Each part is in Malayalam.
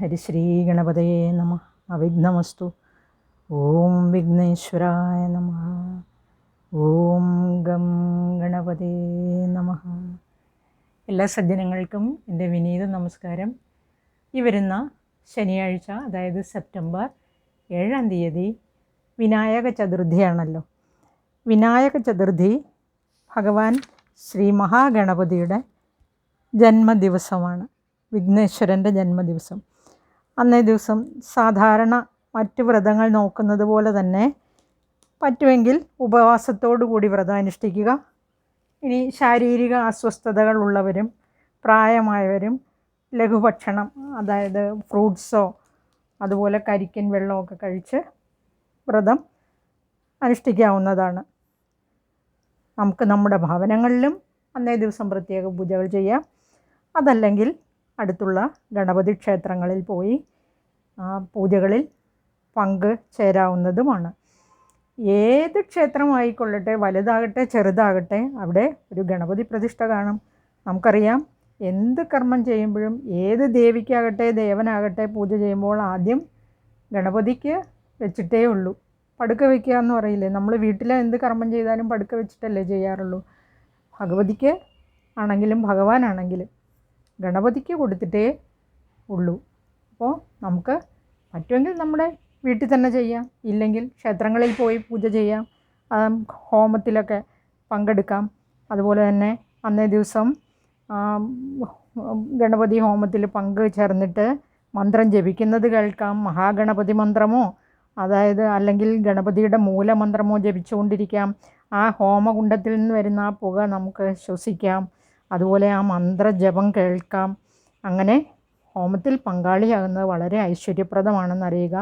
ഹരിശ്രീ ഗണപതയെ നമ. അവിഘ്നമസ്തു. ഓം വിഘ്നേശ്വരായ നമ. ഓം ഗം ഗണപതേ നമ. എല്ലാ സജ്ജനങ്ങൾക്കും എന്റെ വിനീത നമസ്കാരം. ഈ വരുന്ന ശനിയാഴ്ച അതായത് സെപ്റ്റംബർ ഏഴാം തീയതി വിനായക ചതുർത്ഥിയാണല്ലോ. വിനായക ചതുർഥി ഭഗവാൻ ശ്രീ മഹാഗണപതിയുടെ ജന്മദിവസമാണ്. വിഘ്നേശ്വരന്റെ ജന്മദിവസം. അന്നേ ദിവസം സാധാരണ മറ്റ് വ്രതങ്ങൾ നോക്കുന്നത് പോലെ തന്നെ പറ്റുമെങ്കിൽ ഉപവാസത്തോടു കൂടി വ്രതം അനുഷ്ഠിക്കുക. ഇനി ശാരീരിക അസ്വസ്ഥതകൾ ഉള്ളവരും പ്രായമായവരും ലഘുഭക്ഷണം അതായത് ഫ്രൂട്ട്സോ അതുപോലെ കരിക്കൻ വെള്ളമൊക്കെ കഴിച്ച് വ്രതം അനുഷ്ഠിക്കാവുന്നതാണ്. നമുക്ക് നമ്മുടെ ഭവനങ്ങളിലും അന്നേ ദിവസം പ്രത്യേക പൂജകൾ ചെയ്യാം. അതല്ലെങ്കിൽ അടുത്തുള്ള ഗണപതി ക്ഷേത്രങ്ങളിൽ പോയി പൂജകളിൽ പങ്ക് ചേരാവുന്നതുമാണ്. ഏത് ക്ഷേത്രമായിക്കൊള്ളട്ടെ വലുതാകട്ടെ ചെറുതാകട്ടെ അവിടെ ഒരു ഗണപതി പ്രതിഷ്ഠ കാണും. നമുക്കറിയാം എന്ത് കർമ്മം ചെയ്യുമ്പോഴും ഏത് ദേവിക്കാകട്ടെ ദേവനാകട്ടെ പൂജ ചെയ്യുമ്പോൾ ആദ്യം ഗണപതിക്ക് വെച്ചിട്ടേ ഉള്ളൂ. പടുക്ക വയ്ക്കുക എന്ന് പറയില്ലേ? നമ്മൾ വീട്ടിൽ എന്ത് കർമ്മം ചെയ്താലും പടുക്ക വെച്ചിട്ടല്ലേ ചെയ്യാറുള്ളൂ. ഭഗവതിക്ക് ആണെങ്കിലും ഭഗവാനാണെങ്കിലും ഗണപതിക്ക് കൊടുത്തിട്ടേ ഉള്ളൂ. അപ്പോൾ നമുക്ക് പറ്റുമെങ്കിൽ നമ്മുടെ വീട്ടിൽ തന്നെ ചെയ്യാം. ഇല്ലെങ്കിൽ ക്ഷേത്രങ്ങളിൽ പോയി പൂജ ചെയ്യാം. ഹോമത്തിലൊക്കെ പങ്കെടുക്കാം. അതുപോലെ തന്നെ അന്നേ ദിവസം ഗണപതി ഹോമത്തിൽ പങ്ക് ചേർന്നിട്ട് മന്ത്രം ജപിക്കുന്നത് കേൾക്കാം. മഹാഗണപതി മന്ത്രമോ അതായത് അല്ലെങ്കിൽ ഗണപതിയുടെ മൂലമന്ത്രമോ ജപിച്ചുകൊണ്ടിരിക്കാം. ആ ഹോമകുണ്ടത്തിൽ നിന്ന് വരുന്ന ആ പുക നമുക്ക് ശ്വസിക്കാം. അതുപോലെ ആ മന്ത്രജപം കേൾക്കാം. അങ്ങനെ ഹോമത്തിൽ പങ്കാളിയാകുന്നത് വളരെ ഐശ്വര്യപ്രദമാണെന്ന് അറിയുക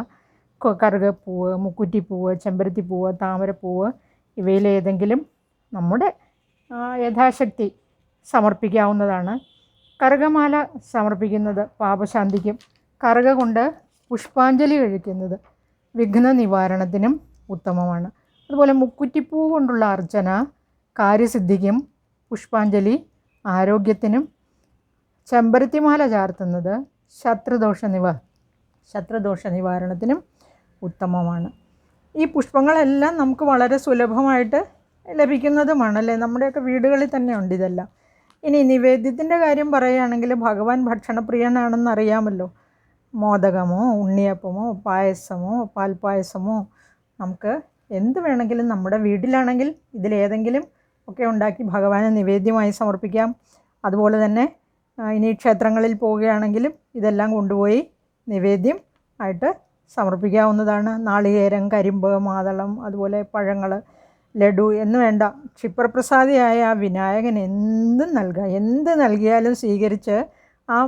കറുകപ്പൂവ് മുക്കുറ്റിപ്പൂവ് ചെമ്പരത്തിപ്പൂവ് താമരപ്പൂവ് ഇവയിലേതെങ്കിലും നമ്മുടെ യഥാശക്തി സമർപ്പിക്കാവുന്നതാണ്. കറുകമാല സമർപ്പിക്കുന്നത് പാപശാന്തിക്കും കറുക കൊണ്ട് പുഷ്പാഞ്ജലി കഴിക്കുന്നത് വിഘ്ന നിവാരണത്തിനും ഉത്തമമാണ്. അതുപോലെ മുക്കുറ്റിപ്പൂ കൊണ്ടുള്ള അർച്ചന കാര്യസിദ്ധിക്കും പുഷ്പാഞ്ജലി ആരോഗ്യത്തിനും ചെമ്പരത്തിമാല ചാർത്തുന്നത് ശത്രുദോഷ നിവ ശത്രുദോഷ നിവാരണത്തിനും ഉത്തമമാണ്. ഈ പുഷ്പങ്ങളെല്ലാം നമുക്ക് വളരെ സുലഭമായിട്ട് ലഭിക്കുന്നതുമാണ് അല്ലേ? നമ്മുടെയൊക്കെ വീടുകളിൽ തന്നെ ഉണ്ട് ഇതെല്ലാം. ഇനി നിവേദ്യത്തിന്റെ കാര്യം പറയുകയാണെങ്കിൽ ഭഗവാൻ ഭക്ഷണപ്രിയനാണെന്ന് അറിയാമല്ലോ. മോദകമോ ഉണ്ണിയപ്പമോ പായസമോ പാൽപ്പായസമോ നമുക്ക് എന്ത് വേണമെങ്കിലും നമ്മുടെ വീട്ടിലാണെങ്കിൽ ഇതിലേതെങ്കിലും ഒക്കെ ഉണ്ടാക്കി ഭഗവാന് നിവേദ്യമായി സമർപ്പിക്കാം. അതുപോലെ തന്നെ ഇനി ക്ഷേത്രങ്ങളിൽ പോവുകയാണെങ്കിലും ഇതെല്ലാം കൊണ്ടുപോയി നിവേദ്യം ആയിട്ട് സമർപ്പിക്കാവുന്നതാണ്. നാളികേരം കരിമ്പ് മാതളം അതുപോലെ പഴങ്ങൾ ലഡു എന്ന് വേണ്ട. ക്ഷിപ്രപ്രസാദിയായ ആ വിനായകൻ എന്തും നൽകുക എന്ത് നൽകിയാലും സ്വീകരിച്ച് ആ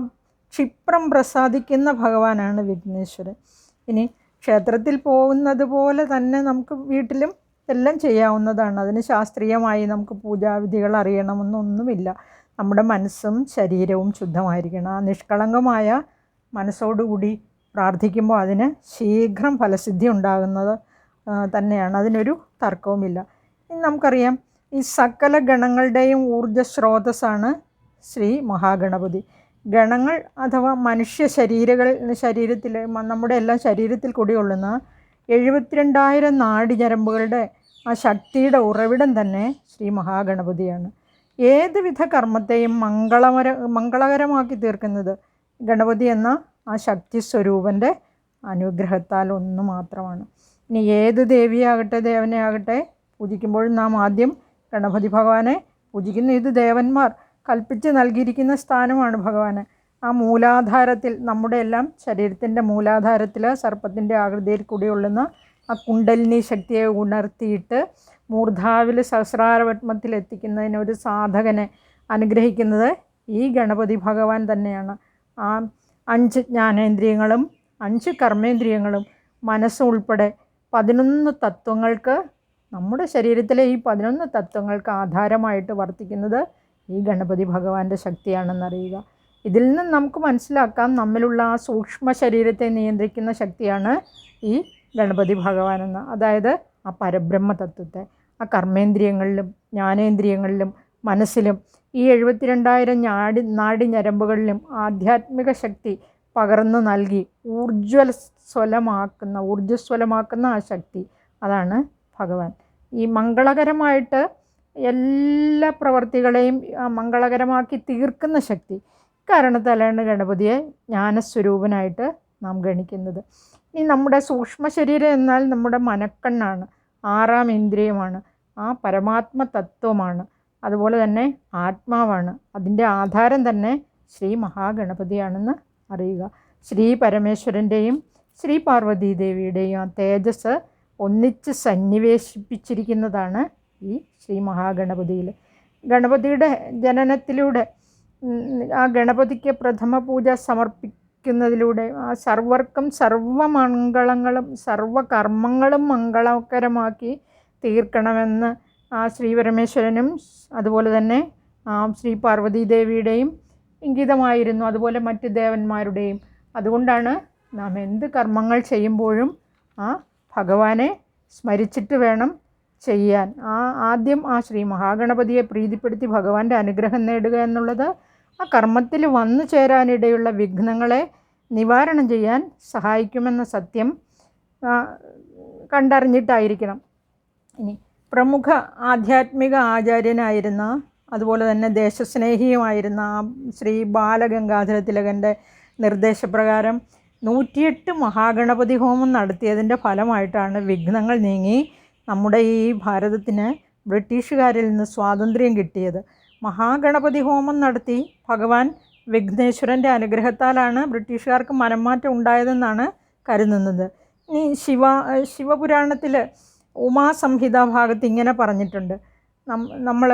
ക്ഷിപ്രം പ്രസാദിക്കുന്ന ഭഗവാനാണ് വിഘ്നേശ്വരൻ. ഇനി ക്ഷേത്രത്തിൽ പോകുന്നത് പോലെ തന്നെ നമുക്ക് വീട്ടിലും എല്ലാം ചെയ്യാവുന്നതാണ്. അതിന് ശാസ്ത്രീയമായി നമുക്ക് പൂജാവിധികൾ അറിയണമെന്നൊന്നുമില്ല. നമ്മുടെ മനസ്സും ശരീരവും ശുദ്ധമായിരിക്കണം. ആ നിഷ്കളങ്കമായ മനസ്സോടുകൂടി പ്രാർത്ഥിക്കുമ്പോൾ അതിന് ശീഘ്രം ഫലസിദ്ധി ഉണ്ടാകുന്നത് തന്നെയാണ്. അതിനൊരു തർക്കവുമില്ല. ഇനി നമുക്കറിയാം ഈ സകല ഗണങ്ങളുടെയും ഊർജ സ്രോതസ്സാണ് ശ്രീ മഹാഗണപതി. ഗണങ്ങൾ അഥവാ മനുഷ്യ ശരീരകൾ ശരീരത്തിൽ നമ്മുടെ എല്ലാം ശരീരത്തിൽ കുടികൊള്ളുന്ന എഴുപത്തിരണ്ടായിരം നാടിഞരമ്പുകളുടെ ആ ശക്തിയുടെ ഉറവിടം തന്നെ ശ്രീ മഹാഗണപതിയാണ്. ഏതുവിധ കർമ്മത്തെയും മംഗളമര മംഗളകരമാക്കി തീർക്കുന്നത്? ഗണപതി എന്ന ആ ശക്തി സ്വരൂപന്റെ അനുഗ്രഹത്താൽ ഒന്ന് മാത്രമാണ്. ഇനി ഏത് ദേവിയാകട്ടെ ദേവനെയാകട്ടെ പൂജിക്കുമ്പോഴും നാം ആദ്യം ഗണപതി ഭഗവാനെ പൂജിക്കുന്ന ഇത് ദേവന്മാർ കൽപ്പിച്ച് നൽകിയിരിക്കുന്ന സ്ഥാനമാണ് ഭഗവാന്. ആ മൂലാധാരത്തിൽ നമ്മുടെ എല്ലാം ശരീരത്തിന്റെ മൂലാധാരത്തിൽ സർപ്പത്തിന്റെ ആകൃതിയിൽ കൂടിയുള്ള ആ കുണ്ടലിനി ശക്തിയെ ഉണർത്തിയിട്ട് മൂർധാവിൽ സഹസ്രാരപത്മത്തിൽ എത്തിക്കുന്നതിന് ഒരു സാധകനെ അനുഗ്രഹിക്കുന്നത് ഈ ഗണപതി ഭഗവാൻ തന്നെയാണ്. ആ അഞ്ച് ജ്ഞാനേന്ദ്രിയങ്ങളും അഞ്ച് കർമ്മേന്ദ്രിയങ്ങളും മനസ്സുൾപ്പെടെ പതിനൊന്ന് തത്വങ്ങൾക്ക് നമ്മുടെ ശരീരത്തിലെ ഈ പതിനൊന്ന് തത്വങ്ങൾക്ക് ആധാരമായിട്ട് വർത്തിക്കുന്നത് ഈ ഗണപതി ഭഗവാന്റെ ശക്തിയാണെന്നറിയുക ഇതിൽ നിന്ന് നമുക്ക് മനസ്സിലാക്കാം നമ്മിലുള്ള ആ സൂക്ഷ്മ ശരീരത്തെ നിയന്ത്രിക്കുന്ന ശക്തിയാണ് ഈ ഗണപതി ഭഗവാൻ ഭഗവാനെന്ന് അതായത് ആ പരബ്രഹ്മ തത്വത്തെ ആ കർമ്മേന്ദ്രിയങ്ങളിലും ജ്ഞാനേന്ദ്രിയങ്ങളിലും മനസ്സിലും ഈ എഴുപത്തിരണ്ടായിരം ഞാടി നാടി ഞരമ്പുകളിലും ആധ്യാത്മിക ശക്തി പകർന്നു നൽകി ഊർജ്വല സ്വലമാക്കുന്ന ഊർജസ്വലമാക്കുന്ന ആ ശക്തി അതാണ് ഭഗവാൻ. ഈ മംഗളകരമായിട്ട് എല്ലാ പ്രവർത്തികളെയും മംഗളകരമാക്കി തീർക്കുന്ന ശക്തി കാരണത്താലാണ് ഗണപതിയെ ജ്ഞാനസ്വരൂപനായിട്ട് നാം ഗണിക്കുന്നത്. ഇനി നമ്മുടെ സൂക്ഷ്മ ശരീരം എന്നാൽ നമ്മുടെ മനക്കണ്ണാണ്. ആറാം ഇന്ദ്രിയമാണ്. ആ പരമാത്മ തത്വമാണ് അതുപോലെ തന്നെ ആത്മാവാണ്. അതിന്റെ ആധാരം തന്നെ ശ്രീ മഹാഗണപതിയാണെന്ന് അറിയുക. ശ്രീ പരമേശ്വരന്റെയും ശ്രീ പാർവതീ ദേവിയുടെയും ആ തേജസ് ഒന്നിച്ച് സന്നിവേശിപ്പിച്ചിരിക്കുന്നതാണ് ഈ ശ്രീ മഹാഗണപതിയിൽ. ഗണപതിയുടെ ജനനത്തിലൂടെ ആ ഗണപതിക്ക് പ്രഥമ പൂജ സമർപ്പിക്കുന്നതിലൂടെ ആ സർവർക്കും സർവമംഗളങ്ങളും സർവകർമ്മങ്ങളും മംഗളകരമാക്കി തീർക്കണമെന്ന് ആ ശ്രീ പരമേശ്വരനും അതുപോലെ തന്നെ ആ ശ്രീ പാർവതീദേവിയുടെയും ഇംഗിതമായിരുന്നു. അതുപോലെ മറ്റ് ദേവന്മാരുടെയും. അതുകൊണ്ടാണ് നാം എന്ത് കർമ്മങ്ങൾ ചെയ്യുമ്പോഴും ആ ഭഗവാനെ സ്മരിച്ചിട്ട് വേണം ചെയ്യാൻ. ആ ആദ്യം ആ ശ്രീ മഹാഗണപതിയെ പ്രീതിപ്പെടുത്തി ഭഗവാന്റെ അനുഗ്രഹം നേടുക എന്നുള്ളത് ആ കർമ്മത്തിൽ വന്നു ചേരാനിടയുള്ള വിഘ്നങ്ങളെ നിവാരണം ചെയ്യാൻ സഹായിക്കുമെന്ന സത്യം കണ്ടറിഞ്ഞിട്ടായിരിക്കണം. ഇനി പ്രമുഖ ആധ്യാത്മിക ആചാര്യനായിരുന്ന അതുപോലെ തന്നെ ദേശസ്നേഹിയുമായിരുന്ന ശ്രീ ബാലഗംഗാധര തിലകന്റെ നിർദ്ദേശപ്രകാരം നൂറ്റിയെട്ട് മഹാഗണപതി ഹോമം നടത്തിയതിന്റെ ഫലമായിട്ടാണ് വിഘ്നങ്ങൾ നീങ്ങി നമ്മുടെ ഈ ഭാരതത്തിന് ബ്രിട്ടീഷുകാരിൽ നിന്ന് സ്വാതന്ത്ര്യം കിട്ടിയത്. മഹാഗണപതി ഹോമം നടത്തി ഭഗവാൻ വിഘ്നേശ്വരന്റെ അനുഗ്രഹത്താലാണ് ബ്രിട്ടീഷുകാർക്ക് മനംമാറ്റം ഉണ്ടായതെന്നാണ് കരുതുന്നത്. ഇനി ശിവ ശിവപുരാണത്തിൽ ഉമാസംഹിത ഭാഗത്ത് ഇങ്ങനെ പറഞ്ഞിട്ടുണ്ട്. നമ്മൾ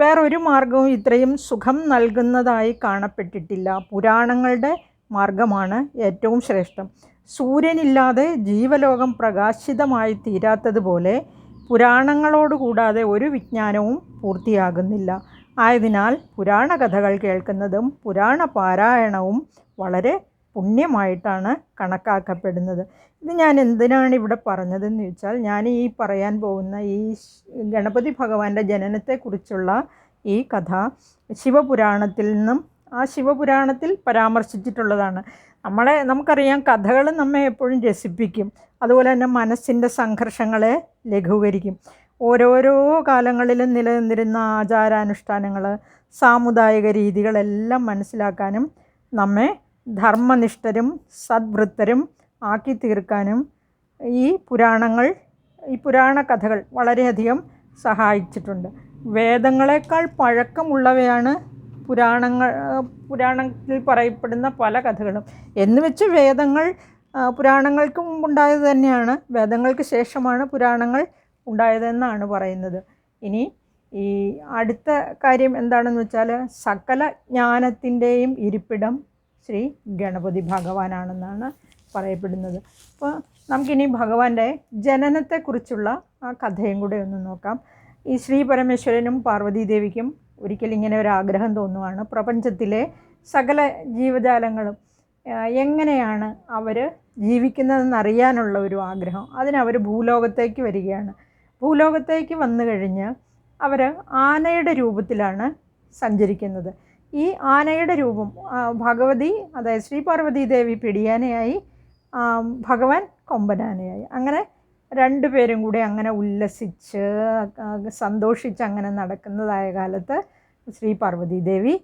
വേറൊരു മാർഗവും ഇത്രയും സുഖം നൽകുന്നതായി കാണപ്പെട്ടിട്ടില്ല. പുരാണങ്ങളുടെ മാർഗമാണ് ഏറ്റവും ശ്രേഷ്ഠം. സൂര്യനില്ലാതെ ജീവലോകം പ്രകാശിതമായി തീരാത്തതുപോലെ പുരാണങ്ങളോട് കൂടാതെ ഒരു വിജ്ഞാനവും പൂർത്തിയാകുന്നില്ല. ആയതിനാൽ പുരാണ കഥകൾ കേൾക്കുന്നതും പുരാണ പാരായണവും വളരെ പുണ്യമായിട്ടാണ് കണക്കാക്കപ്പെടുന്നത്. ഇത് ഞാൻ എന്തിനാണ് ഇവിടെ പറഞ്ഞതെന്ന് വെച്ചാൽ ഞാൻ ഈ പറയാൻ പോകുന്ന ഈ ഗണപതി ഭഗവാന്റെ ജനനത്തെക്കുറിച്ചുള്ള ഈ കഥ ശിവപുരാണത്തിൽ നിന്നും ആ ശിവപുരാണത്തിൽ പരാമർശിച്ചിട്ടുള്ളതാണ്. നമ്മളെ നമുക്കറിയാം കഥകൾ നമ്മെ എപ്പോഴും രസിപ്പിക്കും. അതുപോലെ തന്നെ മനസ്സിന്റെ സംഘർഷങ്ങളെ ലഘൂകരിക്കും. ഓരോരോ കാലങ്ങളിലും നിലനിന്നിരുന്ന ആചാരാനുഷ്ഠാനങ്ങൾ സാമുദായിക രീതികളെല്ലാം മനസ്സിലാക്കാനും നമ്മെ ധർമ്മനിഷ്ഠരും സദ്വൃത്തരും ആക്കി തീർക്കാനും ഈ പുരാണങ്ങൾ ഈ പുരാണ കഥകൾ വളരെയധികം സഹായിച്ചിട്ടുണ്ട്. വേദങ്ങളെക്കാൾ പഴക്കമുള്ളവയാണ് പുരാണങ്ങൾ പുരാണത്തിൽ പറയപ്പെടുന്ന പല കഥകളും. എന്ന് വെച്ച് വേദങ്ങൾ പുരാണങ്ങൾക്ക് മുമ്പുണ്ടായത് തന്നെയാണ്. വേദങ്ങൾക്ക് ശേഷമാണ് പുരാണങ്ങൾ ഉണ്ടായതെന്നാണ് പറയുന്നത്. ഇനി ഈ അടുത്ത കാര്യം എന്താണെന്ന് വെച്ചാൽ സകല ജ്ഞാനത്തിന്റെയും ഇരിപ്പിടം ശ്രീ ഗണപതി ഭഗവാനാണെന്നാണ് പറയപ്പെടുന്നത്. അപ്പോൾ നമുക്കിനി ഭഗവാന്റെ ജനനത്തെക്കുറിച്ചുള്ള ആ കഥയും കൂടെ ഒന്ന് നോക്കാം. ഈ ശ്രീ പരമേശ്വരനും പാർവതീദേവിക്കും ഒരിക്കൽ ഇങ്ങനെ ഒരു ആഗ്രഹം തോന്നുവാണ്. പ്രപഞ്ചത്തിലെ സകല ജീവജാലങ്ങളും എങ്ങനെയാണ് അവർ ജീവിക്കുന്നതെന്നറിയാനുള്ള ഒരു ആഗ്രഹം. അതിനവർ ഭൂലോകത്തേക്ക് വരികയാണ്. ഭൂലോകത്തേക്ക് വന്നു കഴിഞ്ഞ് അവർ ആനയുടെ രൂപത്തിലാണ് സഞ്ചരിക്കുന്നത്. ഈ ആനയുടെ രൂപം ഭഗവതി അതായത് ശ്രീ പാർവതി ദേവി പിടിയാനയായി ഭഗവാൻ കൊമ്പനാനയായി. അങ്ങനെ രണ്ടു പേരും കൂടി അങ്ങനെ ഉല്ലസിച്ച് സന്തോഷിച്ച് അങ്ങനെ നടക്കുന്നതായ കാലത്ത് ശ്രീ പാർവതി ദേവി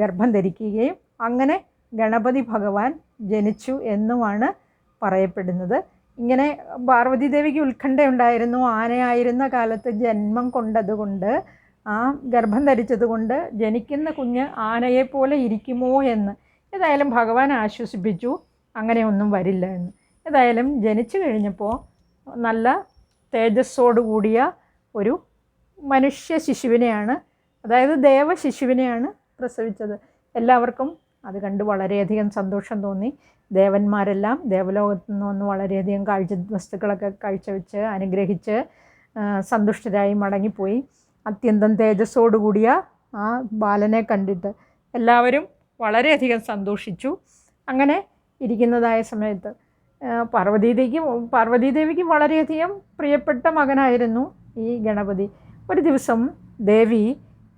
ഗർഭം ധരിക്കുകയും അങ്ങനെ ഗണപതി ഭഗവാൻ ജനിച്ചു എന്നുമാണ് പറയപ്പെടുന്നത്. ഇങ്ങനെ പാർവതി ദേവിക്ക് ഉത്കണ്ഠയുണ്ടായിരുന്നു ആനയായിരുന്ന കാലത്ത് ജന്മം കൊണ്ടതുകൊണ്ട് ആ ഗർഭം ധരിച്ചതുകൊണ്ട് ജനിക്കുന്ന കുഞ്ഞ് ആനയെപ്പോലെ ഇരിക്കുമോ എന്ന്. ഏതായാലും ഭഗവാൻ ആശ്വസിപ്പിച്ചു അങ്ങനെയൊന്നും വരില്ല എന്ന്. ഏതായാലും ജനിച്ചു കഴിഞ്ഞപ്പോൾ നല്ല തേജസ്സോടു കൂടിയ ഒരു മനുഷ്യ ശിശുവിനെയാണ് അതായത് ദേവ ശിശുവിനെയാണ് പ്രസവിച്ചത്. എല്ലാവർക്കും അത് കണ്ട് വളരെയധികം സന്തോഷം തോന്നി. ദേവന്മാരെല്ലാം ദേവലോകത്തു നിന്ന് വന്ന് വളരെയധികം കാഴ്ച വസ്തുക്കളൊക്കെ കാഴ്ചവെച്ച് അനുഗ്രഹിച്ച് സന്തുഷ്ടരായി മടങ്ങിപ്പോയി. അത്യന്തം തേജസ്സോടു കൂടിയ ആ ബാലനെ കണ്ടിട്ട് എല്ലാവരും വളരെയധികം സന്തോഷിച്ചു. അങ്ങനെ ഇരിക്കുന്നതായ സമയത്ത് പാർവതീദേവിക്ക് പാർവതീദേവിക്ക് വളരെയധികം പ്രിയപ്പെട്ട മകനായിരുന്നു ഈ ഗണപതി. ഒരു ദിവസം ദേവി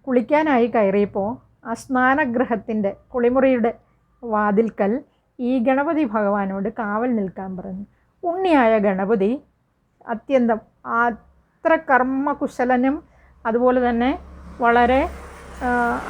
കുളിക്കാനായി കയറിയപ്പോൾ ആ സ്നാനഗ്രഹത്തിന്റെ കുളിമുറിയുടെ വാതിൽക്കൽ ഈ ഗണപതി ഭഗവാനോട് കാവൽ നിൽക്കാൻ പറഞ്ഞു. ഉണ്ണിയായ ഗണപതി അത്യന്തം അത്ര കർമ്മകുശലനും അതുപോലെ തന്നെ വളരെ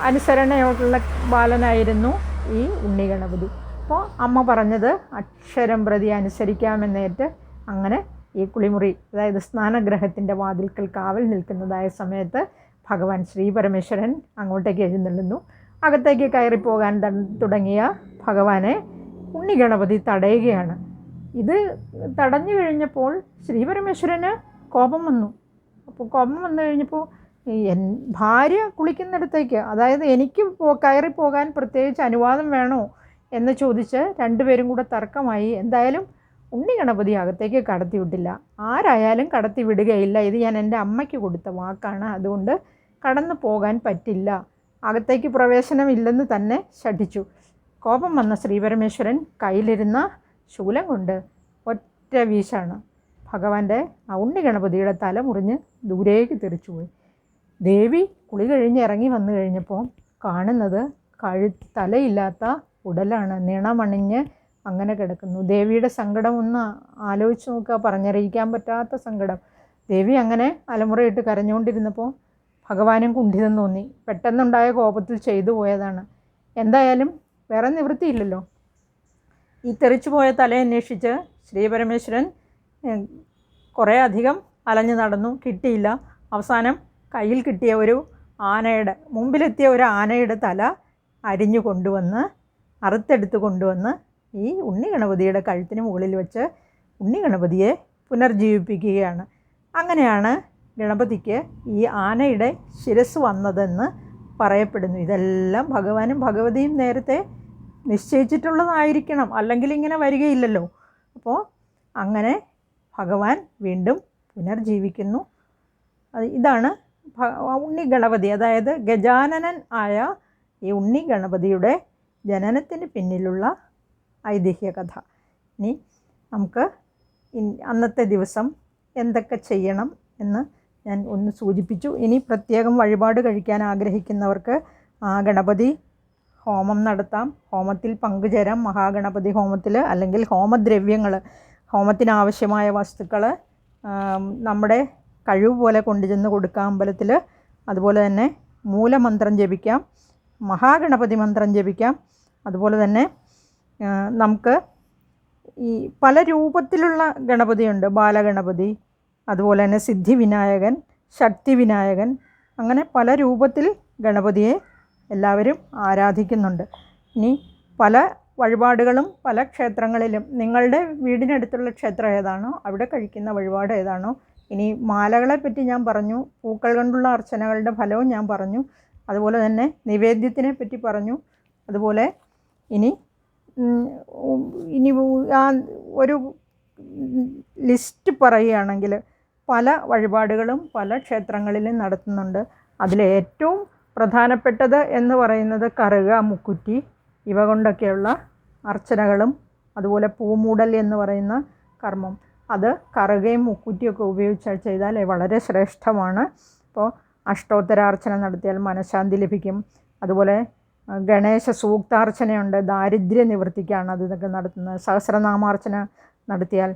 അനുസരണയോടുള്ള ബാലനായിരുന്നു ഈ ഉണ്ണി ഗണപതി. അപ്പോൾ അമ്മ പറഞ്ഞത് അക്ഷരം പ്രതി അനുസരിക്കാമെന്നേറ്റ് അങ്ങനെ ഈ കുളിമുറി അതായത് സ്നാനഗ്രഹത്തിന്റെ വാതിൽക്കൽ കാവൽ നിൽക്കുന്നതായ സമയത്ത് ഭഗവാൻ ശ്രീ പരമേശ്വരൻ അങ്ങോട്ടേക്ക് എഴുന്നള്ളുന്നു. അകത്തേക്ക് കയറിപ്പോകാൻ തുടങ്ങിയ ഭഗവാനെ ഉണ്ണിഗണപതി തടയുകയാണ്. ഇത് തടഞ്ഞു കഴിഞ്ഞപ്പോൾ ശ്രീ പരമേശ്വരന് കോപം വന്നു. അപ്പോൾ കോപം വന്നു കഴിഞ്ഞപ്പോൾ എൻ ഭാര്യ കുളിക്കുന്നിടത്തേക്ക് അതായത് എനിക്ക് പോ കയറി പോകാൻ പ്രത്യേകിച്ച് അനുവാദം വേണോ എന്ന് ചോദിച്ച് രണ്ടുപേരും കൂടെ തർക്കമായി. എന്തായാലും ഉണ്ണി ഗണപതി അകത്തേക്ക് കടത്തി വിട്ടില്ല ആരായാലും കടത്തി വിടുകയില്ല ഇത് ഞാൻ എന്റെ അമ്മയ്ക്ക് കൊടുത്ത വാക്കാണ്. അതുകൊണ്ട് കടന്നു പോകാൻ പറ്റില്ല. അകത്തേക്ക് പ്രവേശനമില്ലെന്ന് തന്നെ ശഠിച്ചു. കോപം വന്ന ശ്രീപരമേശ്വരൻ കയ്യിലിരുന്ന ശൂലം കൊണ്ട് ഒറ്റ വീശാണ്. ഭഗവാന്റെ ആ ഉണ്ണി ഗണപതിയുടെ തല മുറിഞ്ഞ് ദൂരേക്ക് തെറിച്ചുപോയി ദേവി കുളി കഴിഞ്ഞ് ഇറങ്ങി വന്നു കഴിഞ്ഞപ്പോൾ കാണുന്നത് കഴു തലയില്ലാത്ത ഉടലാണ് നിണമണിഞ്ഞ് അങ്ങനെ കിടക്കുന്നു. ദേവിയുടെ സങ്കടം ഒന്ന് ആലോചിച്ച് നോക്കുക. പറഞ്ഞറിയിക്കാൻ പറ്റാത്ത സങ്കടം. ദേവി അങ്ങനെ അലമുറയിട്ട് കരഞ്ഞുകൊണ്ടിരുന്നപ്പോൾ ഭഗവാനും കുണ്ഠിതം തോന്നി. പെട്ടെന്നുണ്ടായ കോപത്തിൽ ചെയ്തു പോയതാണ്. എന്തായാലും വേറെ നിവൃത്തിയില്ലല്ലോ. ഈ തെറിച്ചു പോയ തല അന്വേഷിച്ച് ശ്രീപരമേശ്വരൻ ഏഹ്, കുറേ അധികം അലഞ്ഞു നടന്നു. കിട്ടിയില്ല. അവസാനം കയ്യിൽ കിട്ടിയ ഒരു ആനയുടെ മുമ്പിലെത്തിയ ഒരു ആനയുടെ തല അരിഞ്ഞു കൊണ്ടുവന്ന് അറുത്തെടുത്ത് കൊണ്ടുവന്ന് ഈ ഉണ്ണി ഗണപതിയുടെ കഴുത്തിന് മുകളിൽ വെച്ച് ഉണ്ണി ഗണപതിയെ പുനർജീവിപ്പിക്കുകയാണ്. അങ്ങനെയാണ് ഗണപതിക്ക് ഈ ആനയുടെ ശിരസ് വന്നതെന്ന് പറയപ്പെടുന്നു. ഇതെല്ലാം ഭഗവാനും ഭഗവതിയും നേരത്തെ നിശ്ചയിച്ചിട്ടുള്ളതായിരിക്കണം. അല്ലെങ്കിൽ ഇങ്ങനെ വരികയില്ലല്ലോ. അപ്പോൾ അങ്ങനെ ഭഗവാൻ വീണ്ടും പുനർജീവിക്കുന്നു. ഇതാണ് ഉണ്ണി ഗണപതി. അതായത് ഗജാനനൻ ആയ ഈ ഉണ്ണി ഗണപതിയുടെ ജനനത്തിന് പിന്നിലുള്ള ഐതിഹ്യ കഥ ഇനി നമുക്ക് അന്നത്തെ ദിവസം എന്തൊക്കെ ചെയ്യണം എന്ന് ഞാൻ ഒന്ന് സൂചിപ്പിച്ചു. ഇനി പ്രത്യേകം വഴിപാട് കഴിക്കാൻ ആഗ്രഹിക്കുന്നവർക്ക് ആ ഗണപതി ഹോമം നടത്താം. ഹോമത്തിൽ പങ്കുചേരാം. മഹാഗണപതി ഹോമത്തിൽ അല്ലെങ്കിൽ ഹോമദ്രവ്യങ്ങൾ ഹോമത്തിനാവശ്യമായ വസ്തുക്കൾ നമ്മുടെ കഴിവ് പോലെ കൊണ്ടുചെന്ന് കൊടുക്കാം അമ്പലത്തിൽ. അതുപോലെ തന്നെ മൂലമന്ത്രം ജപിക്കാം. മഹാഗണപതി മന്ത്രം ജപിക്കാം. അതുപോലെ തന്നെ നമുക്ക് ഈ പല രൂപത്തിലുള്ള ഗണപതിയുണ്ട്. ബാലഗണപതി അതുപോലെ തന്നെ സിദ്ധി വിനായകൻ ശക്തി വിനായകൻ അങ്ങനെ പല രൂപത്തിൽ ഗണപതിയെ എല്ലാവരും ആരാധിക്കുന്നുണ്ട്. ഇനി പല വഴിപാടുകളും പല ക്ഷേത്രങ്ങളിലും നിങ്ങളുടെ വീടിനടുത്തുള്ള ക്ഷേത്രം ഏതാണോ അവിടെ കഴിക്കുന്ന വഴിപാട് ഏതാണോ ഇനി മാലകളെ പറ്റി ഞാൻ പറഞ്ഞു പൂക്കൾ കൊണ്ടുള്ള അർച്ചനകളുടെ ഫലവും ഞാൻ പറഞ്ഞു അതുപോലെ തന്നെ നിവേദ്യത്തിനെ പറ്റി പറഞ്ഞു അതുപോലെ ഇനി ഇനി ആ ഒരു ലിസ്റ്റ് പറയുകയാണെങ്കിൽ പല വഴിപാടുകളും പല ക്ഷേത്രങ്ങളിലും നടത്തുന്നുണ്ട്. അതിലേറ്റവും പ്രധാനപ്പെട്ടത് എന്ന് പറയുന്നത് കറുക മുക്കുറ്റി ഇവ കൊണ്ടൊക്കെയുള്ള അർച്ചനകളും അതുപോലെ പൂമൂടൽ എന്ന് പറയുന്ന കർമ്മം. അത് കറുകയും മുക്കുറ്റിയൊക്കെ ഉപയോഗിച്ചാൽ ചെയ്താൽ വളരെ ശ്രേഷ്ഠമാണ്. അപ്പോൾ അഷ്ടോത്തരാർച്ചന നടത്തിയാൽ മനഃശാന്തി ലഭിക്കും. അതുപോലെ ഗണേശ സൂക്താർച്ചനയുണ്ട് ദാരിദ്ര്യ നിവൃത്തിക്കാണ് അത് ഇതൊക്കെ നടത്തുന്നത്. സഹസ്രനാമാർച്ചന നടത്തിയാൽ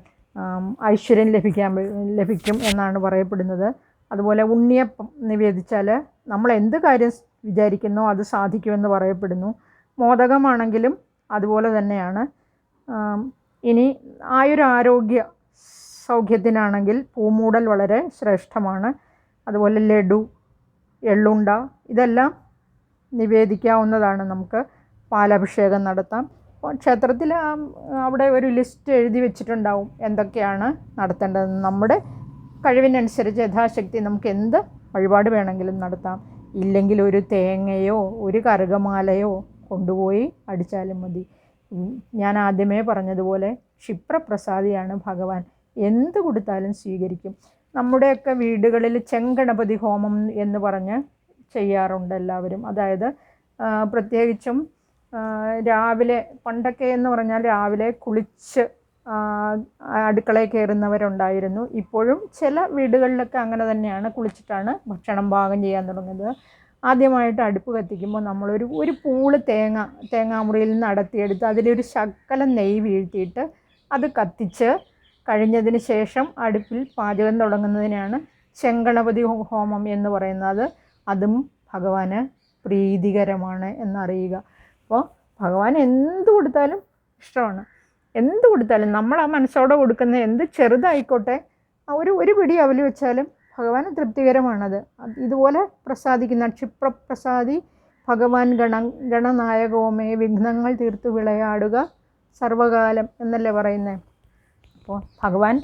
ഐശ്വര്യം ലഭിക്കാൻ ലഭിക്കും എന്നാണ് പറയപ്പെടുന്നത്. അതുപോലെ ഉണ്ണിയപ്പം നിവേദിച്ചാൽ നമ്മൾ എന്ത് കാര്യം വിചാരിക്കുന്നോ അത് സാധിക്കുമെന്ന് പറയപ്പെടുന്നു. മോദകമാണെങ്കിലും അതുപോലെ തന്നെയാണ്. ഇനി ആയുരാരോഗ്യ സൗഖ്യത്തിനാണെങ്കിൽ പൂമൂടൽ വളരെ ശ്രേഷ്ഠമാണ്. അതുപോലെ ലഡു എള്ളുണ്ട ഇതെല്ലാം നിവേദിക്കാവുന്നതാണ് നമുക്ക് പാലഭിഷേകം നടത്താം. ക്ഷേത്രത്തിൽ അവിടെ ഒരു ലിസ്റ്റ് എഴുതി വെച്ചിട്ടുണ്ടാവും എന്തൊക്കെയാണ് നടത്തേണ്ടതെന്ന്. നമ്മുടെ കഴിവിനനുസരിച്ച് യഥാശക്തി നമുക്ക് എന്ത് വഴിപാട് വേണമെങ്കിലും നടത്താം. ഇല്ലെങ്കിൽ ഒരു തേങ്ങയോ ഒരു കറുകമാലയോ കൊണ്ടുപോയി അടിച്ചാലും മതി. ഞാൻ ആദ്യമേ പറഞ്ഞതുപോലെ ക്ഷിപ്രപ്രസാദിയാണ് ഭഗവാൻ. എന്ത് കൊടുത്താലും സ്വീകരിക്കും. നമ്മുടെയൊക്കെ വീടുകളിൽ ചെങ്കണപതി ഹോമം എന്ന് പറഞ്ഞ് ചെയ്യാറുണ്ട് എല്ലാവരും. അതായത് പ്രത്യേകിച്ചും രാവിലെ പണ്ടൊക്കെ എന്ന് പറഞ്ഞാൽ രാവിലെ കുളിച്ച് അടുക്കളയിൽ കയറുന്നവരുണ്ടായിരുന്നു. ഇപ്പോഴും ചില വീടുകളിലൊക്കെ അങ്ങനെ തന്നെയാണ്. കുളിച്ചിട്ടാണ് ഭക്ഷണം പാകം ചെയ്യാൻ തുടങ്ങുന്നത്. ആദ്യമായിട്ട് അടുപ്പ് കത്തിക്കുമ്പോൾ നമ്മളൊരു ഒരു പൂൾ തേങ്ങ തേങ്ങാമുറിയിൽ നിന്ന് അടത്തിയെടുത്ത് അതിലൊരു ശക്കലം നെയ്യ് വീഴ്ത്തിയിട്ട് അത് കത്തിച്ച് കഴിഞ്ഞതിന് ശേഷം അടുപ്പിൽ പാചകം തുടങ്ങുന്നതിനാണ് ചെങ്കണപതി ഹോമം എന്ന് പറയുന്നത്. അതും ഭഗവാന് പ്രീതികരമാണ് എന്നറിയുക. അപ്പോൾ ഭഗവാൻ എന്ത് കൊടുത്താലും ഇഷ്ടമാണ്. എന്ത് കൊടുത്താലും നമ്മൾ ആ മനസ്സോടെ കൊടുക്കുന്ന എന്ത് ചെറുതായിക്കോട്ടെ ഒരു ഒരു പിടി അവൽ വെച്ചാലും ഭഗവാന് തൃപ്തികരമാണത്. ഇതുപോലെ പ്രസാദിക്കുന്ന ക്ഷിപ്രപ്രസാദി ഭഗവാൻ ഗണ ഗണനായകോമേ വിഘ്നങ്ങൾ തീർത്തു വിളയാടുക സർവകാലം എന്നല്ലേ പറയുന്നത് അപ്പോൾ ഭഗവാൻ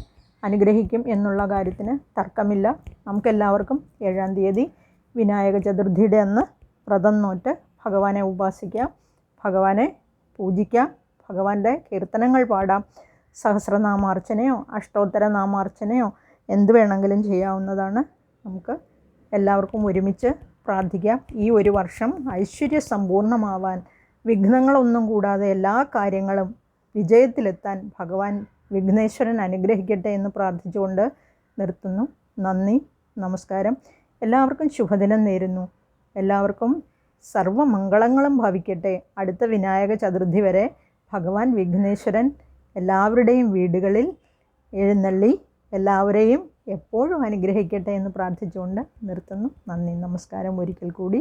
അനുഗ്രഹിക്കും എന്നുള്ള കാര്യത്തിന് തർക്കമില്ല. നമുക്കെല്ലാവർക്കും ഏഴാം തീയതി വിനായക ചതുർത്ഥിയുടെ അന്ന് വ്രതം നോറ്റ് ഭഗവാനെ ഉപാസിക്കാം. ഭഗവാനെ പൂജിക്കാം ഭഗവാന്റെ കീർത്തനങ്ങൾ പാടാം സഹസ്രനാമാർച്ചനയോ അഷ്ടോത്തര നാമാർച്ചനയോ എന്ത് വേണമെങ്കിലും ചെയ്യാവുന്നതാണ്. നമുക്ക് എല്ലാവർക്കും ഒരുമിച്ച് പ്രാർത്ഥിക്കാം. ഈ ഒരു വർഷം ഐശ്വര്യ സമ്പൂർണമാവാൻ വിഘ്നങ്ങളൊന്നും കൂടാതെ എല്ലാ കാര്യങ്ങളും വിജയത്തിലെത്താൻ ഭഗവാൻ വിഘ്നേശ്വരൻ അനുഗ്രഹിക്കട്ടെ എന്ന് പ്രാർത്ഥിച്ചുകൊണ്ട് നിർത്തുന്നു. നന്ദി നമസ്കാരം. എല്ലാവർക്കും ശുഭദിനം നേരുന്നു. എല്ലാവർക്കും സർവമംഗളങ്ങളും ഭവിക്കട്ടെ. അടുത്ത വിനായക ചതുർഥി വരെ ഭഗവാൻ വിഘ്നേശ്വരൻ എല്ലാവരുടെയും വീടുകളിൽ എഴുന്നള്ളി എല്ലാവരെയും എപ്പോഴും അനുഗ്രഹിക്കട്ടെ എന്ന് പ്രാർത്ഥിച്ചുകൊണ്ട് നിർത്തുന്നു. നന്ദി നമസ്കാരം. ഒരിക്കൽ കൂടി